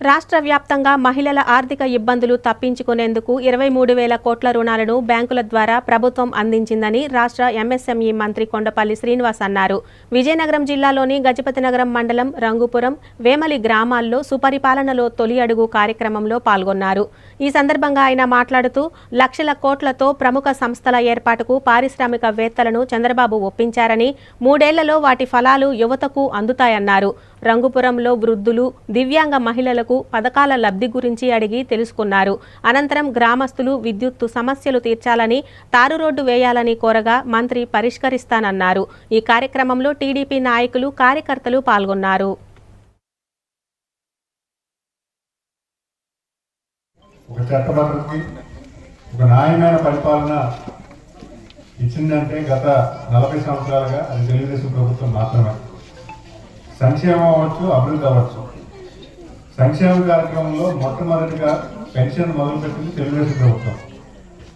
రాష్ట్ర వ్యాప్తంగా మహిళల ఆర్థిక ఇబ్బందులు తప్పించుకునేందుకు ఇరవై మూడు వేల కోట్ల రుణాలను బ్యాంకుల ద్వారా ప్రభుత్వం అందించిందని రాష్ట్ర ఎంఎస్ఎంఈ మంత్రి కొండపల్లి శ్రీనివాస్ అన్నారు. విజయనగరం జిల్లాలోని గజపతినగరం మండలం రంగుపురం వేమలి గ్రామాల్లో సుపరిపాలనలో తొలి అడుగు కార్యక్రమంలో పాల్గొన్నారు. ఈ సందర్భంగా ఆయన మాట్లాడుతూ లక్షల కోట్లతో ప్రముఖ సంస్థల ఏర్పాటుకు పారిశ్రామికవేత్తలను చంద్రబాబు ఒప్పించారని మూడేళ్ళలో వాటి ఫలాలు యువతకు అందుతాయన్నారు. రంగుపురంలో వృద్ధులు దివ్యాంగ మహిళలకు పథకాల లబ్ధి గురించి అడిగి తెలుసుకున్నారు. అనంతరం గ్రామస్తులు విద్యుత్తు సమస్యలు తీర్చాలని తారు రోడ్డు వేయాలని కోరగా మంత్రి పరిష్కరిస్తానన్నారు. ఈ కార్యక్రమంలో టీడీపీ నాయకులు కార్యకర్తలు పాల్గొన్నారు. ఒక చట్టబద్ధతకి ఒక న్యాయమైన పరిపాలన ఇచ్చిందంటే గత నలభై సంవత్సరాలుగా అది తెలుగుదేశం ప్రభుత్వం మాత్రమే. సంక్షేమం అవ్వచ్చు అభివృద్ధి అవ్వచ్చు. సంక్షేమ కార్యక్రమంలో మొట్టమొదటిగా పెన్షన్ మొదలుపెట్టింది తెలుగుదేశం ప్రభుత్వం.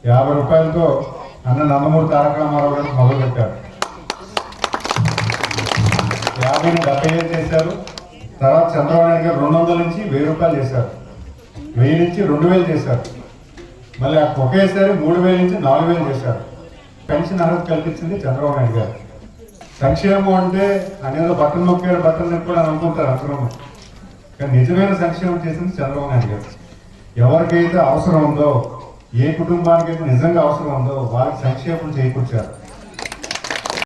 యాభై రూపాయలతో అన్న నందమూరి తారక రామారావు గారు మొదలుపెట్టారు. యాభైని డెబ్బై ఐదు చేశారు. తర్వాత చంద్రబాబు నాయుడు గారు రెండు వందల నుంచి వెయ్యి రూపాయలు చేశారు. వెయ్యి నుంచి రెండు వేలు చేశారు. మళ్ళీ ఒకేసారి మూడు వేల నుంచి నాలుగు వేలు చేశారు. పెన్షన్ అర్హత కల్పించింది చంద్రబాబు నాయుడు గారు. సంక్షేమం అంటే అనేదో బట్టలు నొక్కాడు బట్టలు నొక్కాడు అని అనుకుంటారు అక్రమం కానీ నిజమైన సంక్షేమం చేసింది చంద్రబాబు నాయుడు గారు. ఎవరికైతే అవసరం ఉందో ఏ కుటుంబానికైతే నిజంగా అవసరం ఉందో వాళ్ళకి సంక్షేమం చేకూర్చారు.